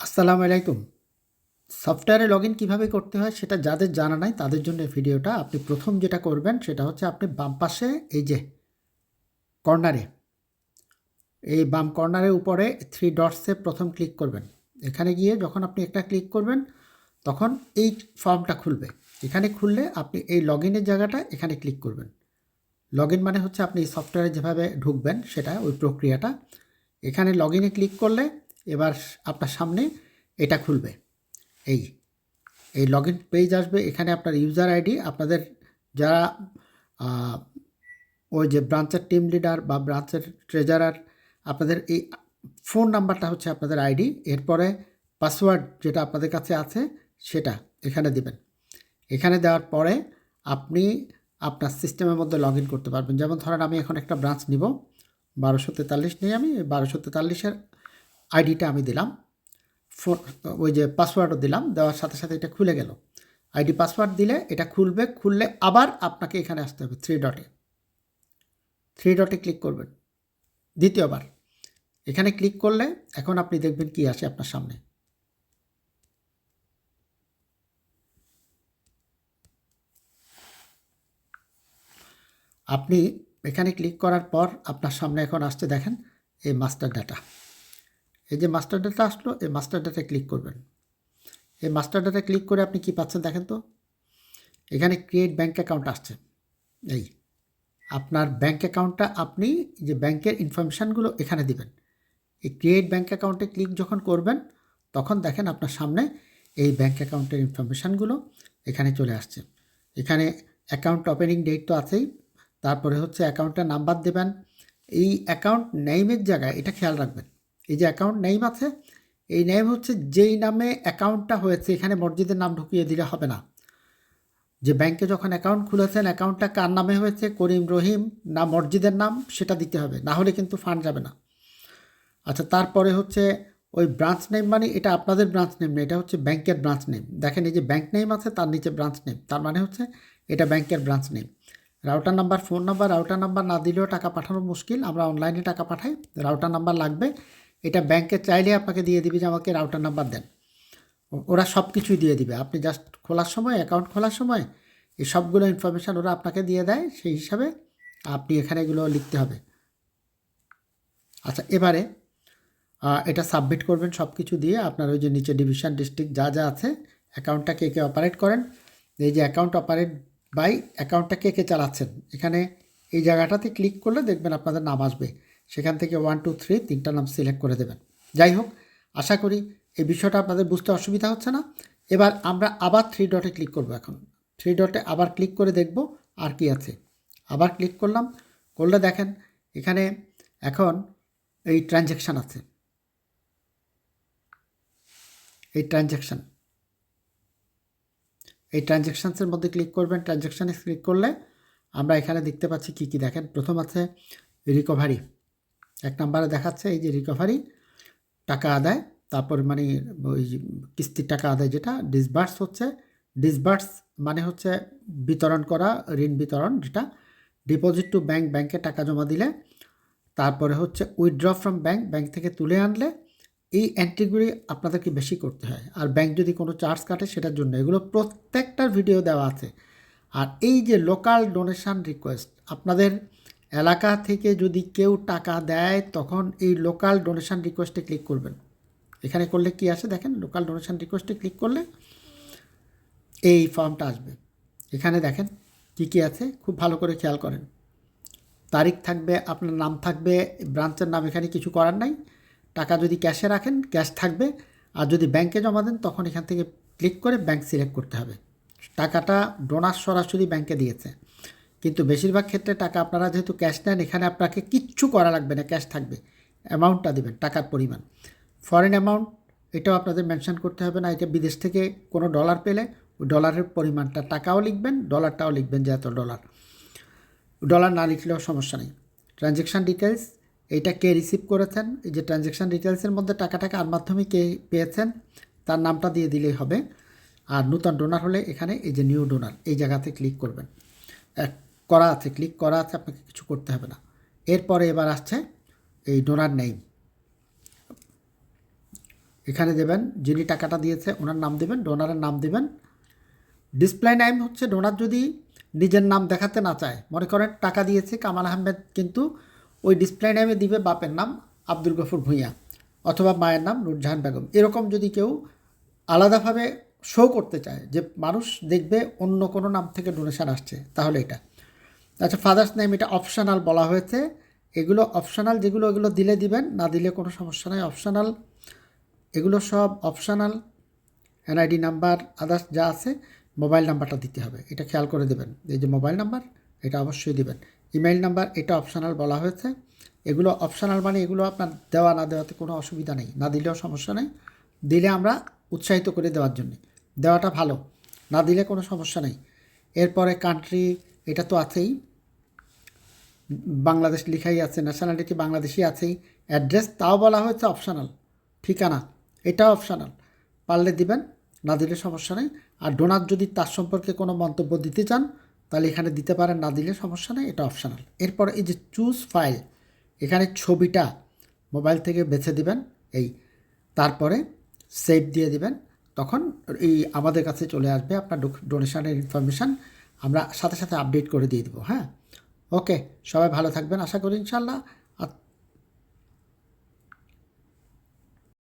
আসসালামু আলাইকুম। সফটওয়্যারে লগ ইন কীভাবে করতে হয় সেটা যাদের জানা নাই, তাদের জন্য ভিডিওটা আপনি প্রথম যেটা করবেন সেটা হচ্ছে আপনি বাম পাশে এই যে কর্নারে, এই বাম কর্নারের উপরে থ্রি ডটসে প্রথম ক্লিক করবেন। এখানে গিয়ে যখন আপনি একটা ক্লিক করবেন, তখন এই ফর্মটা খুলবে। এখানে খুললে আপনি এই লগ ইনের জায়গাটা এখানে ক্লিক করবেন। লগ ইন মানে হচ্ছে আপনি সফটওয়্যারে যেভাবে ঢুকবেন সেটা ওই প্রক্রিয়াটা। এখানে লগ ইনে ক্লিক করলে এবার আপনার সামনে এটা খুলবে। এই এই লগ ইন পেজ আসবে। এখানে আপনার ইউজার আইডি আপনাদের যারা ওই যে ব্রাঞ্চের টিম লিডার বা ব্রাঞ্চের ট্রেজারার আপনাদের এই ফোন নাম্বারটা হচ্ছে আপনাদের আইডি এরপরে পাসওয়ার্ড যেটা আপনাদের কাছে আছে, সেটা এখানে দিবেন। এখানে দেওয়ার পরে আপনি আপনার সিস্টেমের মধ্যে লগ করতে পারবেন। যেমন ধরেন আমি এখন একটা ব্রাঞ্চ নিব। বারোশো তেতাল্লিশ নিয়ে আমি, বারোশো তেতাল্লিশের আইডিটা আমি দিলাম। ফোন, ওই যে পাসওয়ার্ডও দিলাম, দেওয়ার সাথে সাথে এটা খুলে গেল। আইডি পাসওয়ার্ড দিলে এটা খুলবে, খুললে আবার আপনাকে এখানে আসতে হবে থ্রি ডটে থ্রি ডটে ক্লিক করবেন। দ্বিতীয়বার। এখানে ক্লিক করলে এখন আপনি দেখবেন কি আসে আপনার সামনে। আপনি এখানে ক্লিক করার পর আপনার সামনে এখন আসতে দেখেন, এই মাস্টার ডাটা এই যে মাস্টার ডাটা আসলো, এই মাস্টার ডাটায় ক্লিক করবেন। এই মাস্টার ডাটায় ক্লিক করে আপনি কি পাচ্ছেন দেখেন তো? এখানে ক্রিয়েট ব্যাঙ্ক অ্যাকাউন্ট আসছে। এই, আপনার ব্যাঙ্ক অ্যাকাউন্টটা আপনি যে ব্যাংকের ইনফরমেশানগুলো এখানে দিবেন। এই ক্রিয়েট ব্যাঙ্ক অ্যাকাউন্টে ক্লিক যখন করবেন, তখন দেখেন আপনার সামনে এই ব্যাঙ্ক অ্যাকাউন্টের ইনফরমেশানগুলো এখানে চলে আসছে। এখানে অ্যাকাউন্ট ওপেনিং ডেট তো আছেই। তারপরে হচ্ছে অ্যাকাউন্টের নাম্বার দেবেন। এই অ্যাকাউন্ট নেইমের জায়গায় এটা খেয়াল রাখবেন। এই যে অ্যাকাউন্ট নেইম আছে, এই নেম হচ্ছে যেই নামে অ্যাকাউন্টটা হয়েছে, এখানে মসজিদের নাম ঢুকিয়ে দিলে হবে না। যে ব্যাংকে যখন অ্যাকাউন্ট খুলেছেন অ্যাকাউন্টটা কার নামে হয়েছে? করিম রহিম না মসজিদের নাম? সেটা দিতে হবে, না হলে কিন্তু ফান্ড যাবে না। আচ্ছা তারপরে হচ্ছে ওই ব্রাঞ্চ নেম মানে এটা আপনাদের ব্রাঞ্চ নেম না, এটা হচ্ছে ব্যাংকের ব্রাঞ্চ নেম দেখেন এই যে ব্যাংক নেম আছে, তার নিচে ব্রাঞ্চ নেম তার মানে হচ্ছে এটা ব্যাংকের branch name router number phone number router number না দিলেও টাকা পাঠানো মুশকিল, আমরা অনলাইনে টাকা পাঠাই রাউটার নাম্বার লাগবে। এটা ব্যাংকে চাইলে আপনাকে দিয়ে দিবে যে আমাকে রাউটার নাম্বার দেন। ওরা সব কিছুই দিয়ে দিবে। আপনি জাস্ট খোলার সময় অ্যাকাউন্ট খোলার সময় এই সবগুলো ইনফরমেশান ওরা আপনাকে দিয়ে দেয়। সেই হিসাবে আপনি এখানে এগুলো লিখতে হবে। আচ্ছা এবারে এটা সাবমিট করবেন সব কিছু দিয়ে। আপনার ওই যে নিচে ডিভিশন ডিস্ট্রিক্ট যা যা আছে অ্যাকাউন্টটা কে কে অপারেট করেন? এই যে অ্যাকাউন্ট অপারেট বাই অ্যাকাউন্টটা কে কে চালাচ্ছেন? এখানে এই জায়গাটাতে ক্লিক করলে দেখবেন আপনাদের নাম আসবে। সেখান থেকে ওয়ান টু থ্রি তিনটা নাম সিলেক্ট করে দেবেন। যাই হোক, আশা করি এই বিষয়টা আপনাদের বুঝতে অসুবিধা হচ্ছে না। এবার আমরা আবার থ্রি ডটে ক্লিক করব এখন। থ্রি ডটে আবার ক্লিক করে দেখব আর কি আছে। আবার ক্লিক করলাম, করলে দেখেন এখানে এখন এই ট্রানজ্যাকশান আছে। এই ট্রানজ্যাকশান এই ট্রানজ্যাকশানসের মধ্যে ক্লিক করবেন ট্রানজ্যাকশানে ক্লিক করলে আমরা এখানে দেখতে পাচ্ছি কী কী দেখেন। প্রথম আছে রিকভারি এক নম্বরে দেখাচ্ছে এই যে রিকভারি টাকা আদায়, তারপর মানে ওই কিস্তির টাকা আদায় যেটা ডিসবার্স হচ্ছে। ডিসবার্স মানে হচ্ছে বিতরণ করা, ঋণ বিতরণ যেটা। ডিপোজিট টু ব্যাংক ব্যাংকে টাকা জমা দিলে, তারপরে হচ্ছে উইথড্র ফ্রম ব্যাংক ব্যাংক থেকে তুলে আনলে, এই এন্ট্রিগুলি আপনাদেরকে বেশি করতে হয়। আর ব্যাংক যদি কোনো চার্জ কাটে সেটার জন্য, এগুলো প্রত্যেকটার ভিডিও দেওয়া আছে। আর এই যে লোকাল ডোনেশন রিকোয়েস্ট আপনাদের এলাকা থেকে যদি কেউ টাকা দেয়, তখন এই লোকাল ডোনেশন রিকোয়েস্টে ক্লিক করবেন। এখানে করলে কি আসে দেখেন লোকাল ডোনেশান রিকোয়েস্টে ক্লিক করলে এই ফর্মটা আসবে। এখানে দেখেন কি কি আছে, খুব ভালো করে খেয়াল করেন। তারিখ থাকবে, আপনার নাম থাকবে ব্রাঞ্চের নাম এখানে কিছু করার নাই। টাকা যদি ক্যাশে রাখেন ক্যাশ থাকবে। আর যদি ব্যাংকে জমা দেন, তখন এখান থেকে ক্লিক করে ব্যাংক সিলেক্ট করতে হবে। টাকাটা ডোনার সরাসরি ব্যাংকে দিয়েছে। কিন্তু বেশিরভাগ ক্ষেত্রে টাকা আপনারা যেহেতু ক্যাশ নেন, এখানে আপনাকে কিচ্ছু করা লাগবে না ক্যাশ থাকবে। অ্যামাউন্টটা দেবেন, টাকার পরিমাণ। ফরেন অ্যামাউন্ট এটাও আপনাদের মেনশন করতে হবে না, এটা বিদেশ থেকে কোনো ডলার পেলে, ওই ডলারের পরিমাণটা টাকাও লিখবেন ডলারটাও লিখবেন যে এত ডলার ডলার না লিখলেও সমস্যা নেই। ট্রানজ্যাকশান ডিটেলস এইটা কে রিসিভ করেছেন? এই যে ট্রানজ্যাকশান ডিটেলসের মধ্যে টাকাটা কার মাধ্যমে কে পেয়েছেন, তার নামটা দিয়ে দিলেই হবে। আর নূতন ডোনার হলে এখানে এই যে নিউ ডোনার এই জায়গাতে ক্লিক করবেন। এক করা আছে ক্লিক করা আছে, আপনাকে কিছু করতে হবে না। এরপরে এবার আসছে এই ডোনার নেইম এখানে দেবেন, যিনি টাকাটা দিয়েছে, ওনার নাম দেবেন ডোনারের নাম দেবেন। ডিসপ্লে নাম হচ্ছে ডোনার যদি নিজের নাম দেখাতে না চায়। মনে করেন, টাকা দিয়েছে, কামাল আহমেদ কিন্তু ওই ডিসপ্লে নামে দিবে বাপের নাম আব্দুল গফুর ভূঁইয়া অথবা মায়ের নাম নুরজাহান বেগম। এরকম যদি কেউ আলাদাভাবে শো করতে চায় যে মানুষ দেখবে অন্য কোনো নাম থেকে ডোনেশান আসছে, তাহলে এটা। আচ্ছা ফাদার্স নেম এটা অপশানাল বলা হয়েছে। এগুলো অপশানাল যেগুলো এগুলো দিলে দিবেন, না দিলে কোনো সমস্যা নেই অপশনাল এগুলো সব অপশনাল এনআইডি নাম্বার আদার্স যা আছে মোবাইল নাম্বারটা দিতে হবে। এটা খেয়াল করে দেবেন। এই যে মোবাইল নাম্বার এটা অবশ্যই দেবেন। ইমেল নাম্বার এটা অপশানাল বলা হয়েছে। এগুলো অপশানাল মানে এগুলো আপনার দেওয়া, না দেওয়াতে কোনো অসুবিধা নেই। না দিলেও সমস্যা নেই। দিলে আমরা উৎসাহিত করে দেওয়ার জন্য। দেওয়াটা ভালো। না দিলে কোনো সমস্যা নেই। এরপরে কান্ট্রি এটা তো আছেই। বাংলাদেশ লেখাই আছে ন্যাশনালিটি বাংলাদেশি আছেই। অ্যাড্রেস তাও বলা হয়েছে অপশানাল ঠিকানা, এটাও অপশানাল পারলে দিবেন, না দিলে সমস্যা নেই। আর ডোনার যদি তার সম্পর্কে কোনো মন্তব্য দিতে চান, তাহলে এখানে দিতে পারেন, না দিলে সমস্যা নেই, এটা অপশানাল এরপর এই যে চুজ ফাইল এখানে ছবিটা মোবাইল থেকে বেছে দিবেন, এই। তারপরে সেভ দিয়ে দিবেন, তখন এই আমাদের কাছে চলে আসবে আপনার ডোনেশনের ইনফরমেশান আমরা সাথে সাথে আপডেট করে দিয়ে দেবো হ্যাঁ? ওকে সবাই ভালো থাকবেন। আশা করি ইনশাল্লাহ